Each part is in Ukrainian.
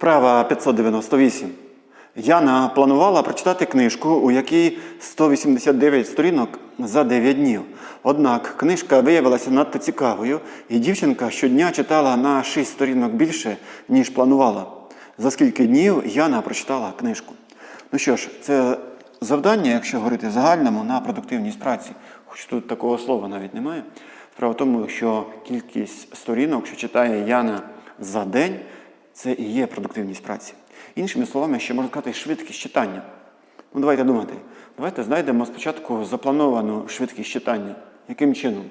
Вправа 598. Яна планувала прочитати книжку, у якій 189 сторінок за 9 днів. Однак книжка виявилася надто цікавою, і дівчинка щодня читала на 6 сторінок більше, ніж планувала. За скільки днів Яна прочитала книжку. Ну що ж, це завдання, якщо говорити в загальному, на продуктивність праці. Хоч тут такого слова навіть немає. Справа в тому, що кількість сторінок, що читає Яна за день, це і є продуктивність праці. Іншими словами, ще можна сказати швидкість читання. Ну, давайте думати. Давайте знайдемо спочатку заплановану швидкість читання. Яким чином?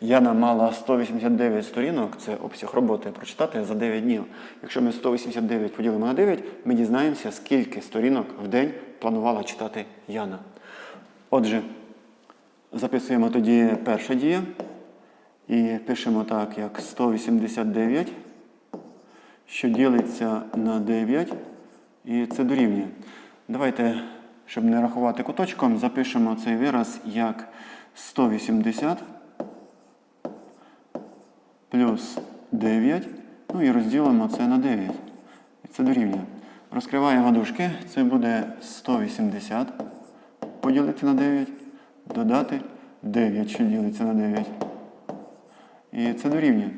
Яна мала 189 сторінок, це обсяг роботи, прочитати за 9 днів. Якщо ми 189 поділимо на 9, ми дізнаємося, скільки сторінок в день планувала читати Яна. Отже, записуємо тоді перша дія і пишемо так, як 189 що ділиться на 9, і це дорівнює. Давайте, щоб не рахувати куточком, запишемо цей вираз як 180 плюс 9, ну і розділимо це на 9. І це дорівнює. Розкриваємо дужки, це буде 180 поділити на 9, додати 9, що ділиться на 9. І це дорівнює.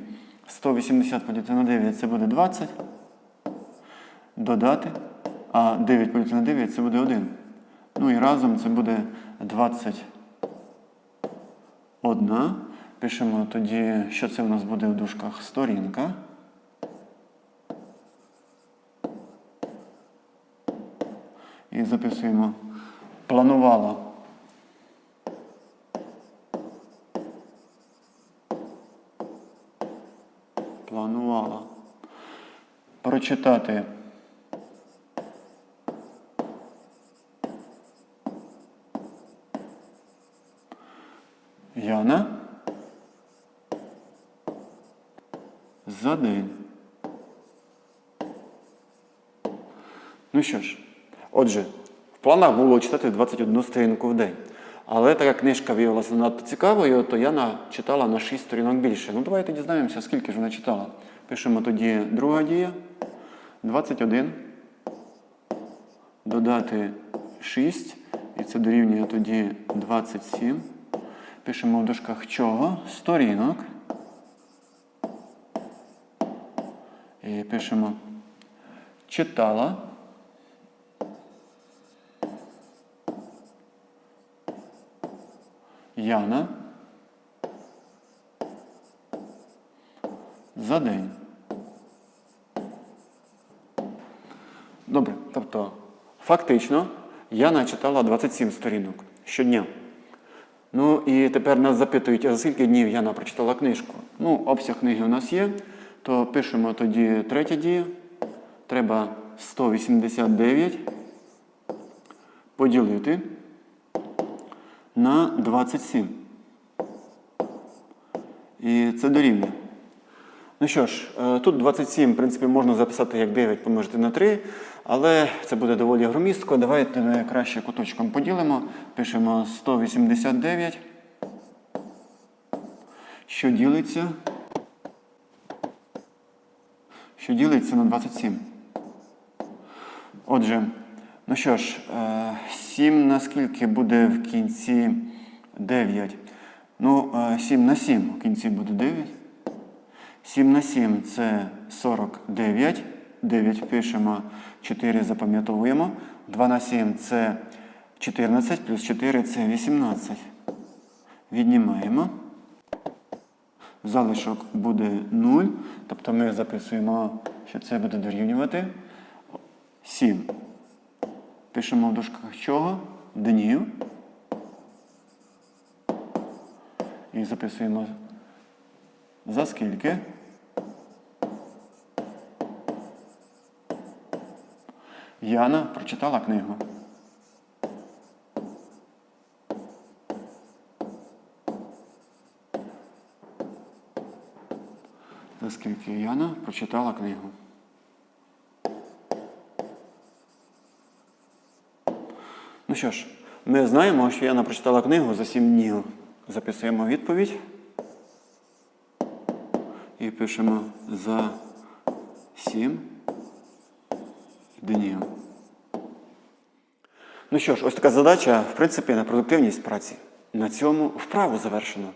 180 поділити на 9 це буде 20. Додати. А 9 поділити на 9 це буде 1. Ну і разом це буде 21. Пишемо тоді, що це у нас буде в дужках сторінка. І записуємо планувала. Прочитати Яна за день. Ну що ж, отже, в планах було читати 21 сторінку в день. Але така книжка виявилася надто цікавою, то Яна читала на 6 сторінок більше. Ну давайте дізнаємося, скільки ж вона читала. Пишемо тоді друга дія. 21. Додати 6. І це дорівнює тоді 27. Пишемо в дужках чого? Сторінок. І пишемо читала. Яна за день. Добре, тобто, фактично, Яна читала 27 сторінок щодня. Ну і тепер нас запитують, а за скільки днів Яна прочитала книжку? Ну, обсяг книги у нас є, то пишемо тоді третя дія. Треба 189 поділити на 27. І це дорівнює. Ну що ж, е, тут 27, в принципі, можна записати як 9 помножити на 3, але це буде доволі громістко. Давайте ми краще куточком поділимо. Пишемо 189, що ділиться, що ділиться на 27. Отже, ну що ж, 7 наскільки буде в кінці 9? Ну, 7 на 7 в кінці буде 9. 7 на 7 це 49. 9 пишемо, 4 запам'ятовуємо. 2 на 7 це 14, плюс 4 це 18. Віднімаємо. Залишок буде 0. Тобто ми записуємо, що це буде дорівнювати 7. Пишемо в дужках чого? Днів. І записуємо за скільки. Яна прочитала книгу. За скільки Яна прочитала книгу. Ну що ж, ми знаємо, що Яна прочитала книгу за 7 днів. Записуємо відповідь. І пишемо за 7 днів. Ну що ж, ось така задача, в принципі, на продуктивність праці. На цьому вправу завершено.